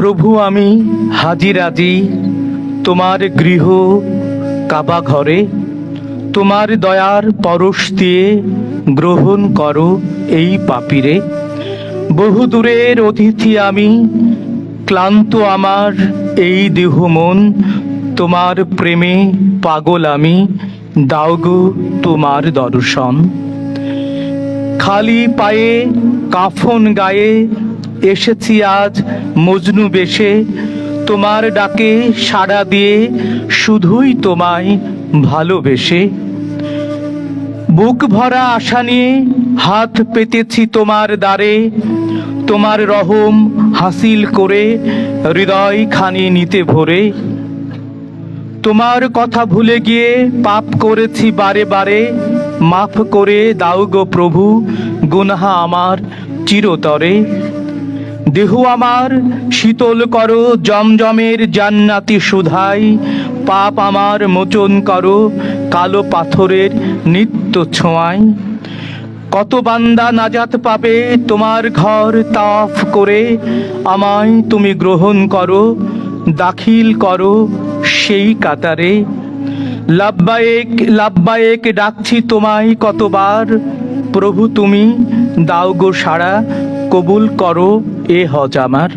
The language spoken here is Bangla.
প্রভু, আমি হাজিরাজি তোমার গৃহ কাবা ঘরে, তোমার দয়ার পরশ দিয়ে গ্রহণ করো এই পাপিরে। বহু দূরের অতিথি আমি, ক্লান্ত আমার এই দেহ মন, তোমার প্রেমে পাগল আমি, দাও গো তোমার দর্শন। খালি পায়ে কাফন গায়ে এসেছি আজ মজনু বেশে। তোমার ডাকে সাড়া দিয়ে শুধুই তোমায় ভালোবেসে। বুক ভরা আশা নিয়ে হাত পেতেছি তোমার দ্বারে। তোমার রহম হাসিল করে হৃদয় খানি নিতে ভরে। তোমার কথা ভুলে গিয়ে পাপ করেছি বারে বারে। মাফ করে দাও গো প্রভু, গুনহা আমার চিরতরে। দেহ আমার, শীতল করো, জমজমের জান্নাতি সুধাই। পাপ আমার মোচন করো, কালো পাথরের নিত্য ছোঁয়ায় কত বান্দা নাজাত পাবে তোমার ঘর তাফ করে, আমায় তুমি গ্রহণ করো, দাখিল করো সেই কাতারে। লাব্বায়েক লাব্বায়েক ডাকছি তোমায় কতবার, প্রভু তুমি দাও গো সাড়া কবুল করো এ হজ আমার।